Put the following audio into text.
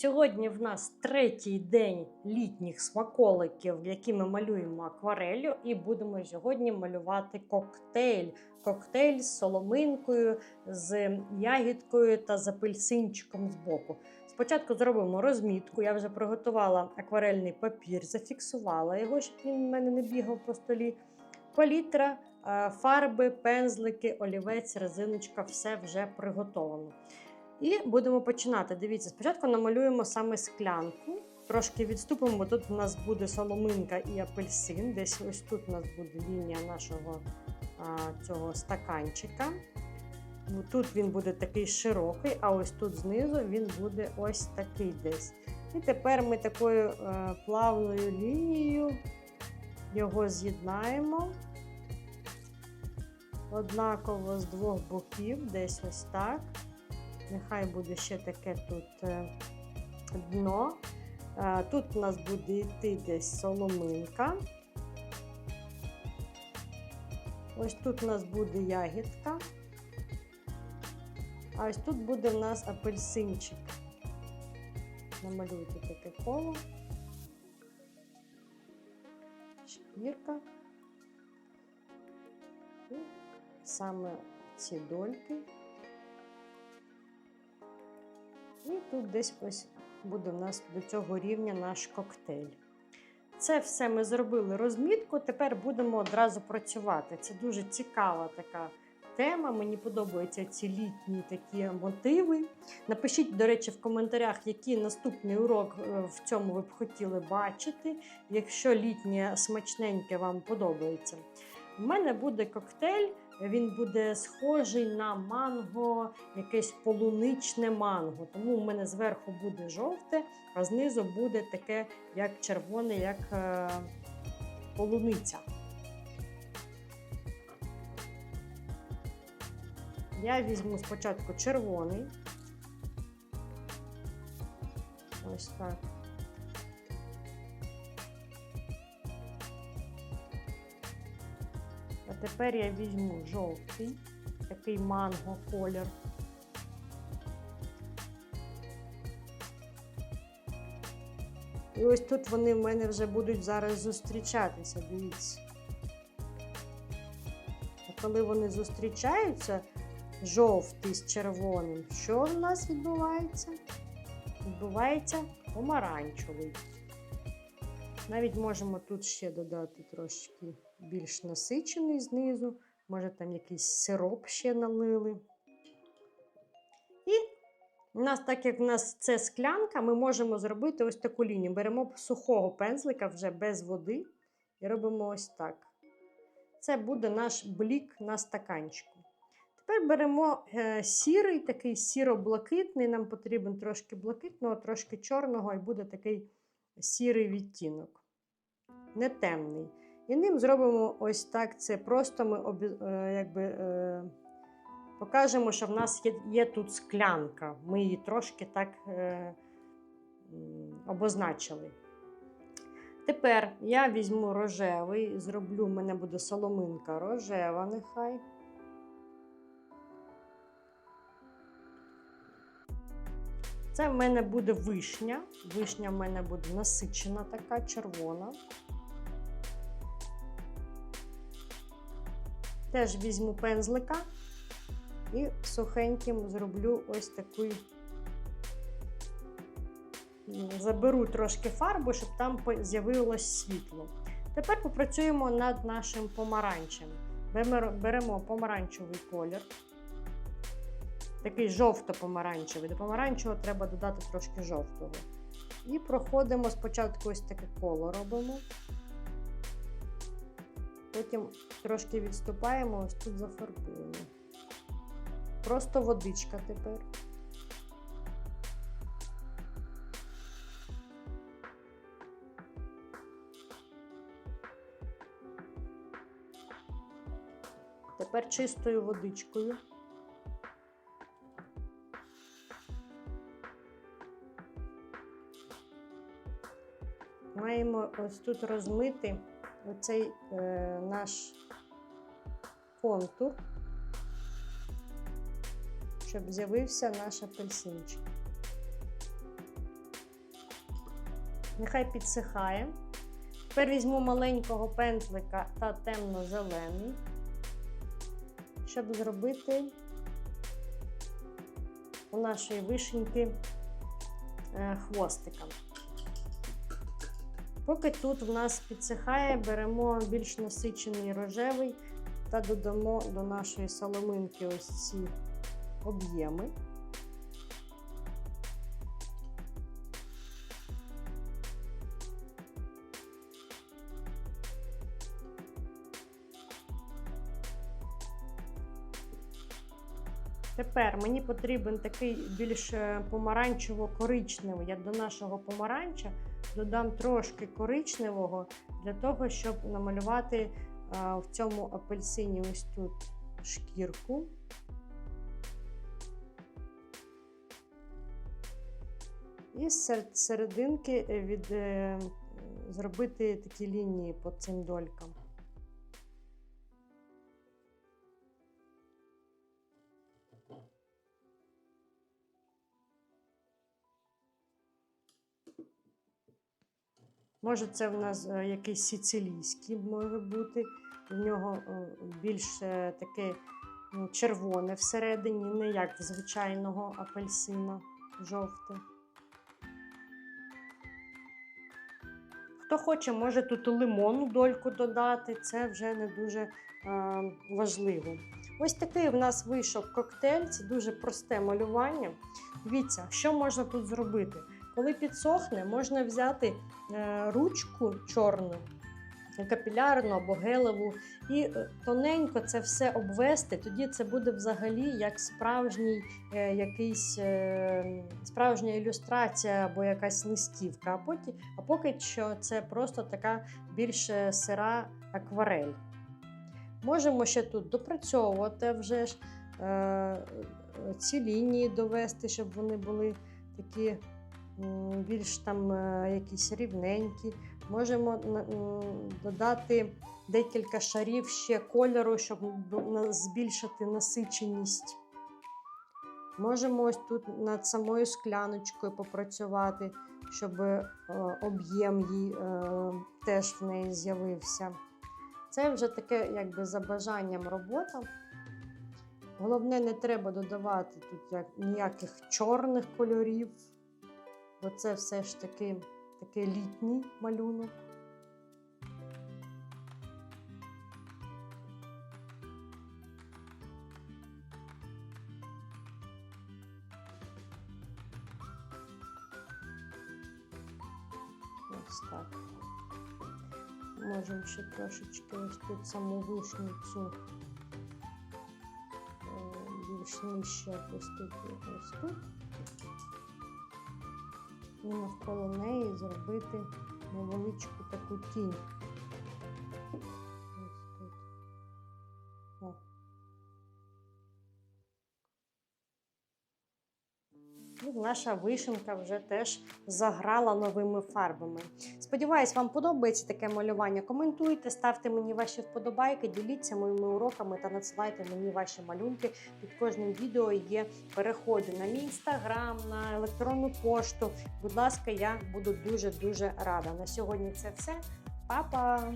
Сьогодні в нас третій день літніх смаколиків, які ми малюємо акварелью, і будемо сьогодні малювати коктейль. Коктейль з соломинкою, з ягідкою та з апельсинчиком збоку. Спочатку зробимо розмітку. Я вже приготувала акварельний папір, зафіксувала його, щоб він в мене не бігав по столі. Палітра, е, фарби, пензлики, олівець, резиночка все вже приготовано. І будемо починати. Дивіться, спочатку намалюємо саме склянку. Трошки відступимо, тут у нас буде соломинка і апельсин. Десь ось тут у нас буде лінія нашого а, цього стаканчика. Ну, Тут він буде такий широкий, а ось тут знизу він буде ось такий десь. І тепер ми такою е, плавною лінією його з'єднаємо. Однаково з двох боків, десь ось так. Нехай буде ще таке тут е, дно. Е, Тут у нас буде йти десь соломинка. Ось тут у нас буде ягідка. А ось тут буде в нас апельсинчик. Намалюйте таке коло. Шкірка. І саме ці дольки. І тут десь ось буде в нас до цього рівня наш коктейль. Це все ми зробили розмітку. Тепер будемо одразу працювати. Це дуже цікава така тема. Мені подобаються ці літні такі мотиви. Напишіть, до речі, в коментарях, який наступний урок е, в цьому ви б хотіли бачити, якщо літнє смачненьке вам подобається. У мене буде коктейль. Він буде схожий на манго, якесь полуничне манго. Тому у мене зверху буде жовте, а знизу буде таке, як червоне, як е, полуниця. Я візьму спочатку червоний. Ось так. Тепер я візьму жовтий, такий манго колір. І ось тут вони в мене вже будуть зараз зустрічатися, дивіться. А коли вони зустрічаються, жовтий з червоним, що в нас відбувається? Відбувається помаранчевий. Навіть можемо тут ще додати трошки більш насичений знизу, може там якийсь сироп ще налили. І у нас, так як в нас це склянка, ми можемо зробити ось таку лінію. Беремо сухого пензлика вже без води і робимо ось так. Це буде наш блік на стаканчику. Тепер беремо е, сірий, такий сіро-блакитний, нам потрібен трошки блакитного, трошки чорного, і буде такий сірий відтінок. Не темний. І ним зробимо ось так. Це просто ми обі, е, якби, е, покажемо, що в нас є, є тут склянка. Ми її трошки так е, обозначили. Тепер я візьму рожевий, зроблю, в мене буде соломинка рожева, нехай. Це в мене буде вишня. Вишня в мене буде насичена, така червона. Теж візьму пензлика і сухеньким зроблю ось такий. Заберу трошки фарби, щоб там з'явилось світло. Тепер попрацюємо над нашим помаранчем. Беремо помаранчевий колір. Такий жовто-помаранчевий. До помаранчевого треба додати трошки жовтого. І проходимо спочатку ось таке коло робимо. Потім трошки відступаємо, ось тут зафарбуємо. Просто водичка тепер. Тепер чистою водичкою. Маємо ось тут розмити оцей е, наш контур, щоб з'явився наш апельсинчик. Нехай підсихає. Тепер візьму маленького пензлика та темно-зелений, щоб зробити у нашої вишеньки е, хвостика. Поки тут в нас підсихає, беремо більш насичений рожевий та додамо до нашої соломинки ось ці об'єми. Тепер мені потрібен такий більш е, помаранчево-коричневий. Я до нашого помаранча додам трошки коричневого для того, щоб намалювати в цьому апельсині ось тут шкірку. І з сер- серединки е, від, е, зробити такі лінії по цим долькам. Може, це в нас е, якийсь сицилійський може бути. В нього е, більш таке червоне всередині, не як в звичайного апельсина жовте. Хто хоче, може тут лимонну дольку додати, це вже не дуже е, важливо. Ось такий в нас вийшов коктейль, це дуже просте малювання. Дивіться, що можна тут зробити? Коли підсохне, можна взяти е, ручку чорну, капілярну або гелеву, і е, тоненько це все обвести. Тоді це буде взагалі як справжній е, якийсь справжня ілюстрація або якась листівка. А потім, а поки що це просто така більш сира акварель. Можемо ще тут допрацьовувати вже ж ці лінії довести, щоб вони були такі більш там е, якісь рівненькі. Можемо додати декілька шарів ще кольору, щоб збільшити насиченість. Можемо ось тут над самою скляночкою попрацювати, щоб е, об'єм їй е, теж в неї з'явився. Це вже таке, якби за бажанням робота. Головне, не треба додавати тут як, ніяких чорних кольорів, бо це все ж таки такий літній малюнок. Ось так. Можемо ще трошечки ось тут саму вишню цю е, більш нижче опустити ось тут. І навколо неї зробити невеличку таку тінь. Наша вишенка вже теж заграла новими фарбами. Сподіваюсь, вам подобається таке малювання. Коментуйте, ставте мені ваші вподобайки, діліться моїми уроками та надсилайте мені ваші малюнки. Під кожним відео є переходи на мій інстаграм, на електронну пошту. Будь ласка, я буду дуже дуже рада. На сьогодні це все. Па-па!